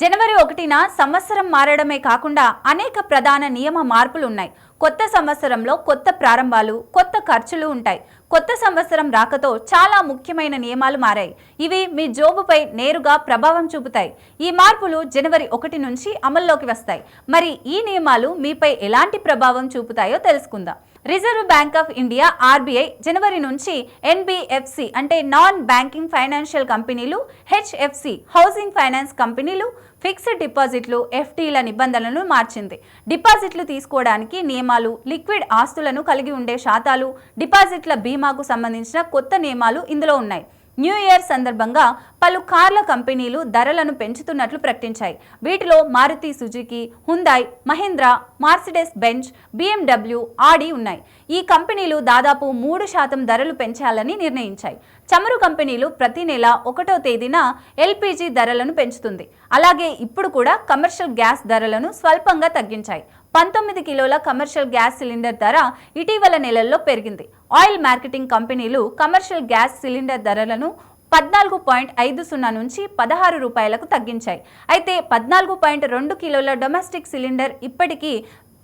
జనవరి ఒకటిన సంవత్సరం మారడమే కాకుండా అనేక ప్రధాన నియమ మార్పులు ఉన్నాయి కొత్త సంవత్సరంలో కొత్త ప్రారంభాలు కొత్త ఖర్చులు ఉంటాయి. కొత్త సంవత్సరం రాకతో చాలా ముఖ్యమైన నియమాలు మారాయి. ఇవి మీ జోబుపై నేరుగా ప్రభావం చూపుతాయి. ఈ మార్పులు జనవరి ఒకటి నుంచి అమల్లోకి వస్తాయి. మరి ఈ నియమాలు మీపై ఎలాంటి ప్రభావం చూపుతాయో తెలుసుకుందాం. Reserve Bank of India RBI జనవరి నుంచి ఎన్బిఎఫ్సి అంటే నాన్ బ్యాంకింగ్ ఫైనాన్షియల్ కంపెనీలు హెచ్ఎఫ్సి హౌసింగ్ ఫైనాన్స్ కంపెనీలు ఫిక్స్డ్ డిపాజిట్లు ఎఫ్డీల నిబంధనలను మార్చింది. డిపాజిట్లు తీసుకోవడానికి నియమాలు లిక్విడ్ ఆస్తులను కలిగి ఉండే శాతాలు డిపాజిట్ల బీమాకు సంబంధించిన కొత్త నియమాలు ఇందులో ఉన్నాయి. న్యూ ఇయర్ సందర్భంగా పలు కార్ల కంపెనీలు ధరలను పెంచుతున్నట్లు ప్రకటించాయి. వీటిలో Maruti Suzuki Hyundai Mahindra Mercedes Benz BMW Audi ఉన్నాయి. ఈ కంపెనీలు దాదాపు మూడు శాతం ధరలు పెంచాలని నిర్ణయించాయి. చమురు కంపెనీలు ప్రతి నెల ఒకటో తేదీన ఎల్పిజి ధరలను పెంచుతుంది. అలాగే ఇప్పుడు కూడా కమర్షియల్ గ్యాస్ ధరలను స్వల్పంగా తగ్గించాయి. పంతొమ్మిది కిలోల కమర్షియల్ గ్యాస్ సిలిండర్ ధర ఇటీవల నెలల్లో పెరిగింది. ఆయిల్ మార్కెటింగ్ కంపెనీలు కమర్షియల్ గ్యాస్ సిలిండర్ ధరలను పద్నాలుగు పాయింట్ ఐదు సున్నా నుంచి పదహారు రూపాయలకు తగ్గించాయి. అయితే పద్నాలుగు పాయింట్ రెండు కిలోల డొమెస్టిక్ సిలిండర్ ఇప్పటికీ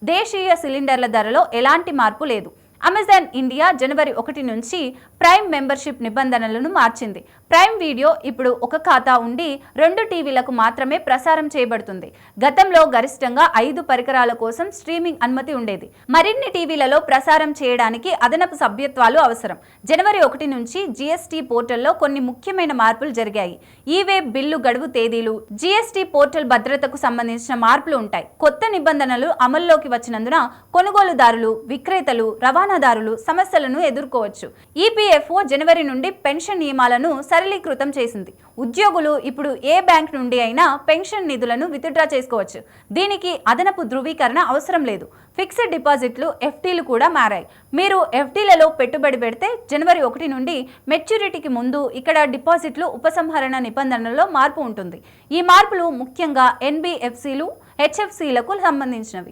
దేశీయ సిలిండర్ల ధరలో ఎలాంటి మార్పు లేదు. అమెజాన్ ఇండియా జనవరి ఒకటి నుంచి ప్రైమ్ మెంబర్షిప్ నిబంధనలను మార్చింది. ప్రైమ్ వీడియో ఇప్పుడు ఒక ఖాతా ఉండి రెండు టీవీలకు మాత్రమే ప్రసారం చేయబడుతుంది. గతంలో గరిష్టంగా ఐదు పరికరాల కోసం స్ట్రీమింగ్ అనుమతి ఉండేది. మరిన్ని టీవీలలో ప్రసారం చేయడానికి అదనపు సభ్యత్వాలు అవసరం. జనవరి ఒకటి నుంచి జీఎస్టీ పోర్టల్లో కొన్ని ముఖ్యమైన మార్పులు జరిగాయి. ఈవే బిల్లు గడువు తేదీలు జీఎస్టీ పోర్టల్ భద్రతకు సంబంధించిన మార్పులు ఉంటాయి. కొత్త నిబంధనలు అమల్లోకి వచ్చినందున కొనుగోలుదారులు విక్రేతలు రవాణాదారులు సమస్యలను ఎదుర్కోవచ్చు. ఈపీఎఫ్ఓ జనవరి నుండి పెన్షన్ నియమాలను సరళీకృతం చేసింది. ఉద్యోగులు ఇప్పుడు ఏ బ్యాంక్ నుండి అయినా పెన్షన్ నిధులను విత్డ్రా చేసుకోవచ్చు. దీనికి అదనపు ధృవీకరణ అవసరం లేదు. ఫిక్స్డ్ డిపాజిట్లు ఎఫ్డీలు కూడా మారాయి. మీరు ఎఫ్డీలలో పెట్టుబడి పెడితే జనవరి ఒకటి నుండి మెచ్యూరిటీకి ముందు ఇక్కడ డిపాజిట్లు ఉపసంహరణ నిబంధనలలో మార్పు ఉంటుంది. ఈ మార్పులు ముఖ్యంగా ఎన్బిఎఫ్సిలు హెచ్ఎఫ్సిలకు సంబంధించినవి.